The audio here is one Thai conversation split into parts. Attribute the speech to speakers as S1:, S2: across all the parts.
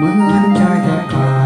S1: mưa đêm trai I cry.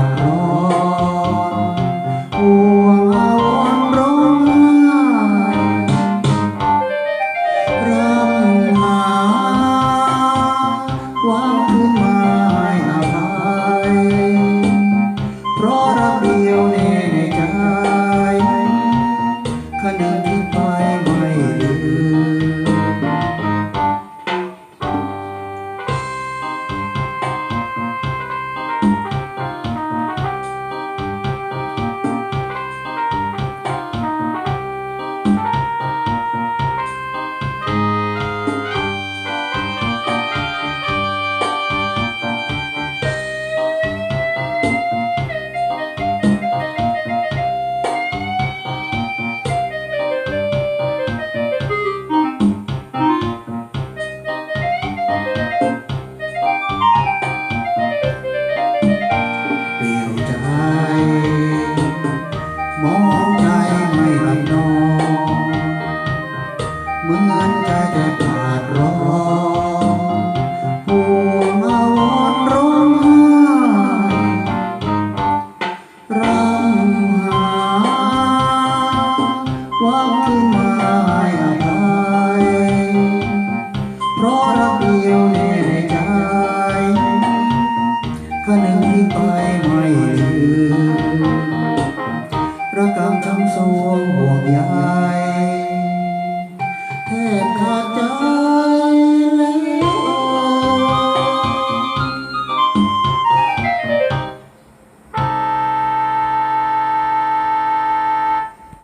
S1: เหมือนใจจขาดร้องห่วงาวรร้องไห้ร่ำหาว่าคืนมาห้อภัเพราะรักเดียวในใจก็หนึ่งที่ไป Hmm.